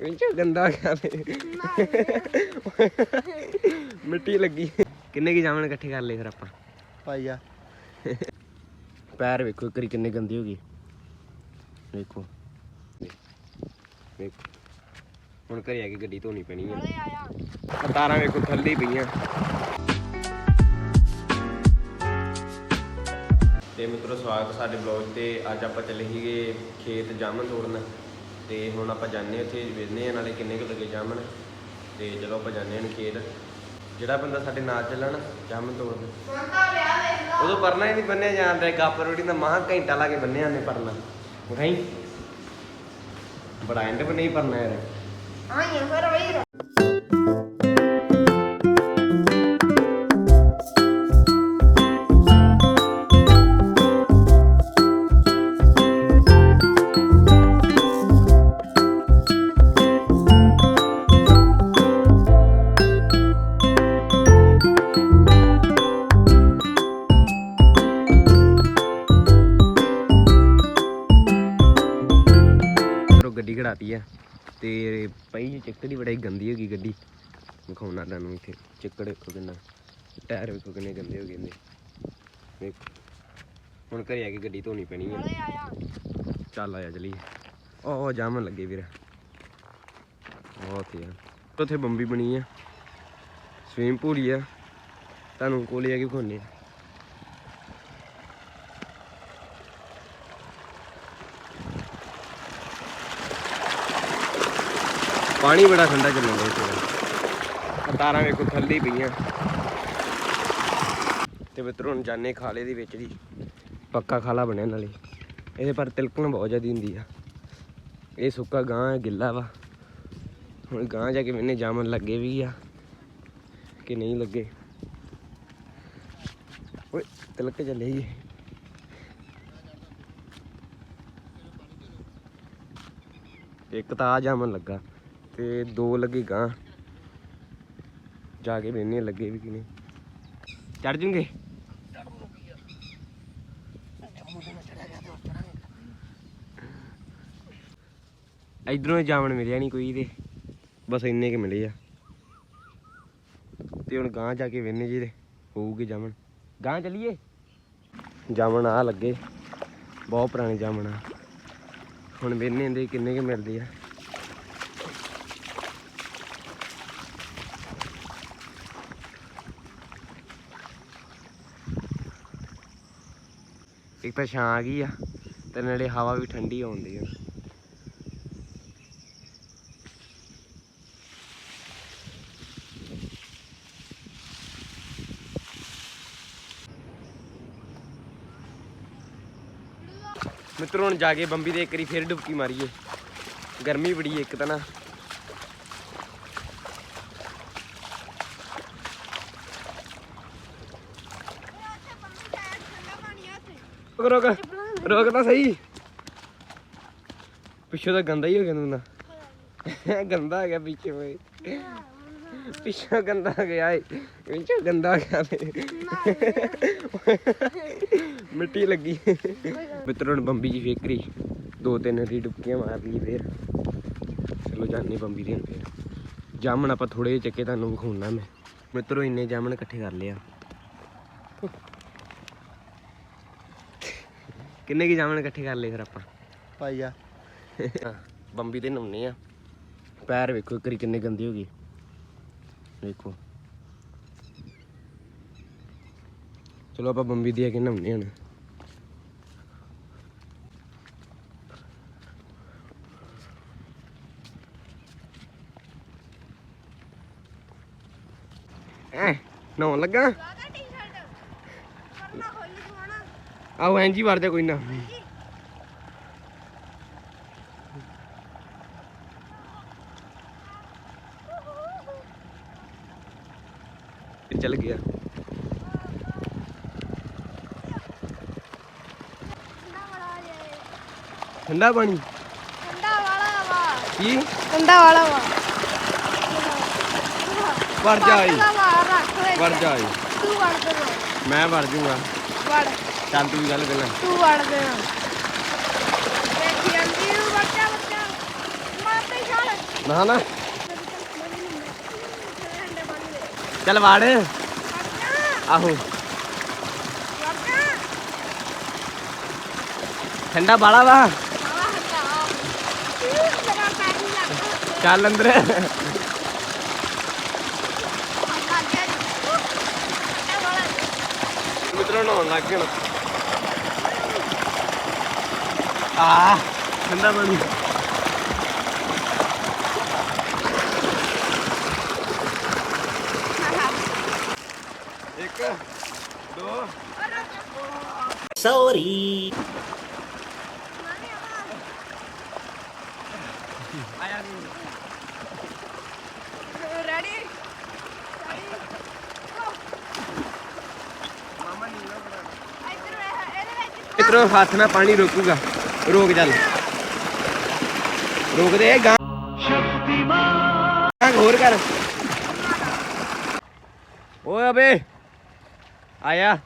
ਵਿੱਚ ਗੰਦਾ ਗਿਆ ਮਿੱਟੀ ਲੱਗੀ। ਕਿੰਨੇ ਕੀ ਜਾਮਣ ਇਕੱਠੇ ਕਰ ਲਏ ਫਿਰ ਆਪਾਂ? ਪਾਈਆ ਪੈਰ ਵੇਖੋ ਇੱਕ ਵਾਰੀ ਕਿੰਨੇ ਗੰਦੇ ਹੋ ਗਏ ਵੇਖੋ। ਵੇਖੋ। ਹੁਣ ਘਰੇ ਆ ਕੇ ਗੱਡੀ ਧੋਣੀ ਪੈਣੀ ਆ। ਆਹ ਤਾਰਾਂ ਵੇਖੋ ਥੱਲੇ ਹੀ ਪਈਆਂ। ਤੇ ਮਿੱਤਰੋ ਸਵਾਗਤ ਸਾਡੇ ਬਲੌਗ ਤੇ। ਅੱਜ ਆਪਾਂ ਚੱਲੇ ਸੀਗੇ ਖੇਤ ਜਾਮਨ ਤੋੜਨ। ਤੇ ਹੁਣ ਆਪਾਂ ਜਾਂਦੇ ਉੱਥੇ ਵੇਖਦੇ ਆ ਨਾਲੇ ਕਿੰਨੇ ਕੁ ਲੱਗੇ ਜਾਮਨ ਤੇ ਚਲੋ ਆਪਾਂ ਜਾਂਦੇ ਹਾਂ ਖੇਤ ਜਿਹੜਾ ਬੰਦਾ ਸਾਡੇ ਨਾਲ ਚੱਲਣ ਜਾਮਨ ਤੋੜਨ ਉਦੋਂ ਪਰਨਾ ਹੀ ਨਹੀਂ ਬੰਨਿਆ ਜਾਂਦਾ ਗੱਪ ਰੋਟੀ ਦਾ ਮਹਾ ਘੰਟਾ ਲਾ ਕੇ ਬੰਨਿਆ ਨੇ ਪਰਨਾ। ਮਖਾਈ ਬੜਾ ਐਂਡ ਬਣੇ ਪਰਨਾ ਯਾਰ। ਚਲੋ ਗੱਡੀ ਖੜਾਤੀ ਆ। ਤੇ ਪਈ ਚੱਕੜੀ ਬੜੀ ਗੰਦੀ ਹੋ ਗਈ ਗੱਡੀ। ਵਿਖਾਉਣਾ ਤੁਹਾਨੂੰ ਇੱਥੇ। ਚੱਕੜ ਵੇਖੋ ਕਿੰਨਾ। ਟਾਇਰ ਵੇਖੋ ਕਿੰਨੇ ਗੰਦੇ ਹੋ ਗਏ ਨੇ ਵੇਖੋ। ਹੁਣ ਘਰੇ ਆ ਕੇ ਗੱਡੀ ਧੋਣੀ ਪੈਣੀ ਆ। ਚੱਲ ਆਇਆ ਚਲੀ ਉਹ ਜਾਮਨ ਲੱਗੇ ਵੀਰ। ਬਹੁਤ ਯਾਰ। ਉੱਥੇ ਬੰਬੀ ਬਣੀ ਆ। ਸਵੀਮ ਪੂਲ ਹੀ ਆ। ਤੁਹਾਨੂੰ ਕੋਲੇ ਆ ਕੇ ਵਿਖਾਉਣੇ ਆ। ਪਾਣੀ ਬੜਾ ਠੰਡਾ ਚੱਲਣ ਡਿਆ ਇੱਥੇ ਤਾਰਾਂ ਵੇਖੋ, ਥੱਲੇ ਪਈਆਂ। ਤੇ ਮਿੱਤਰੋ, ਹੁਣ ਜਾਣੇ ਖਾਲੇ ਦੇ ਵਿੱਚ ਦੀ ਪੱਕਾ ਖਾਲਾ ਬਣਿਆ ਨਾਲੇ। ਇਹਦੇ ਪਰ ਤਿਲਕਣ ਬਹੁਤ ਜ਼ਿਆਦੀ ਹੁੰਦੀ ਆ। ਇਹ ਸੁੱਕਾ ਗਾਂ ਗਿੱਲਾ ਵਾ। ਹੁਣ ਗਾਂ ਜਾ ਕੇ ਮੈਨੇ ਜਾਮਨ ਲੱਗੇ ਵੀ ਆ, ਕਿ ਨਹੀਂ ਲੱਗੇ। ਓਏ, ਤਿਲਕ ਚੱਲੇ ਜੀ। ਇੱਕ ਤਾਂ ਆ ਜਾਮਨ ਲੱਗਾ। ਤੇ ਦੋ ਲੱਗੇ ਗਾਂ ਜਾ ਕੇ ਵੇਨੇ ਲੱਗੇ ਵੀ ਕਿ ਨਹੀਂ। ਚੜ ਜੂਗੇ? ਇਧਰੋਂ ਜਾਮਣ ਮਿਲਿਆ ਨਹੀਂ ਕੋਈ ਤੇ। ਬਸ ਇੰਨੇ ਕੇ ਮਿਲੇ ਆ। ਤੇ ਹੁਣ ਗਾਂ ਜਾ ਕੇ ਵੇਨੇ ਜੀ ਦੇ ਹੋਊਗੇ ਜਾਮਣ। ਗਾਂ ਚਲੀਏ? ਜਾਮਣ ਆ ਲੱਗੇ। ਬਹੁਤ ਪੁਰਾਣੇ ਜਾਮਣ ਆ। ਹੁਣ ਵੇਨੇ ਦੇ ਕਿੰਨੇ ਕੇ ਮਿਲਦੇ ਆ। ਇੱਕ ਤਾਂ ਛਾਂ ਆ ਗਈ ਆ, ਤੇ ਨਾਲੇ ਹਵਾ ਵੀ ਠੰਡੀ ਆਉਂਦੀ ਆ। ਮਿੱਤਰੋ, ਹੁਣ ਜਾ ਕੇ ਬੰਬੀ ਦੇ ਇੱਕ ਵਾਰੀ ਫੇਰ ਡੁਬਕੀ ਮਾਰੀਏ। ਗਰਮੀ ਬੜੀ ਇੱਕ ਤਾਂ ਨਾ। ਰੁਕ ਰੁਕ ਰੁਕ ਤਾਂ ਸਹੀ। ਪਿੱਛੋਂ ਤਾਂ ਗੰਦਾ ਹੀ ਹੋ ਗਿਆ ਤੂੰ ਨਾ ਗੰਦਾ ਆ ਗਿਆ ਪਿੱਛੇ ਓਏ ਪਿੱਛੋਂ ਗੰਦਾ ਆ ਗਿਆ ਏ। ਪਿੱਛੋਂ ਗੰਦਾ ਆ ਗਿਆ ਮਿੱਟੀ ਲੱਗੀ। ਮਿੱਤਰੋਂ ਬੰਬੀ ਜੀ ਫੇਕਰੀ। ਦੋ ਤਿੰਨ ਰੀ ਡੁਬਕੀਆਂ ਮਾਰ ਲਈ ਫੇਰ। ਚਲੋ ਜਾਨੀ ਬੰਬੀ ਦੇ ਫੇਰ। ਜਾਮਣ ਆਪਾਂ ਥੋੜੇ ਜਿਹੇ ਚੱਕੇ, ਤੁਹਾਨੂੰ ਵਿਖਾਉਣਾ ਮੈਂ। ਮਿੱਤਰੋ, ਇੰਨੇ ਜਾਮਣ ਇਕੱਠੇ ਕਰ ਲਿਆ ਕਿੰਨੇ ਕੀ ਜਾਮਣ ਇਕੱਠੇ ਕਰ ਲਏ ਫਿਰ ਆਪਾਂ? ਪਾਈਆ ਹਾਂ, ਬੰਬੀ ਦੇ ਨਹਾਉਣੇ ਆ। ਪੈਰ ਵੇਖੋ ਇੱਕ ਵਾਰੀ ਕਿੰਨੇ ਗੰਦੇ ਹੋ ਗਏ ਵੇਖੋ। ਚਲੋ ਆਪਾਂ ਬੰਬੀ ਦੀ ਆ ਕੇ ਨਹਾਉਣੇ ਹੁਣ। ਐ ਨਹਾਉਣ ਲੱਗਾ? ਆਓ ਐਂ ਜੀ ਵੜ ਜਾ ਕੋਈ ਨਾ। ਚੱਲ ਗਿਆ। ਠੰਡਾ ਪਾਣੀ? ਠੰਡਾ ਵਾਲਾ ਵਾ। ਕੀ? ਠੰਡਾ ਵਾਲਾ ਵਾ। ਵੜ ਜਾ ਆਈ ਵੜ ਜਾ ਆਈ ਤੂੰ ਵੜ ਦੇ ਮੈਂ ਵੜ ਜੂਗਾ। ਵੜ। ਚੱਲ ਤੂੰ ਵੀ ਗੱਲ ਪਹਿਲਾਂ ਤੂੰ ਵੜ ਦੇ ਦੇਖੀ ਜਾਂਦੀ ਨੂੰ ਬੱਚਾ ਬੱਚਾ। ਮਾਤੇ ਛਾਲ। ਨਾ ਨਾ। ਚੱਲ ਵਾੜ। ਆਹੋ। ਠੰਡਾ ਬਾਲਾ ਵਾ। ਚੱਲ ਅੰਦਰ। ਮਿੱਤਰੋਂ ਨਹਾਉਣ ਲੱਗ ਗਏ ਆ। ਠੰਡਾ ਪਾਣੀ। ਇੱਕ ਦੋ। Sorry. ਆਇਆ ਰੈਡੀ ਮਾਮਾ ਨਹੀਂ ਬਣਾ ਇੱਧਰ ਵੇਖ, ਇਹਦੇ ਵਿੱਚ ਮਿੱਤਰੋ ਹੱਥ ਨਾਲ ਪਾਣੀ ਰੋਕੂਗਾ। ਰੋਕ ਚੱਲ। ਰੋਕ ਦੇ ਗਾਂ। ਸ਼ਕਤੀਮਾਨ ਹੋਰ ਕਰ। ਓਏ ਅਬੇ ਆਇਆ।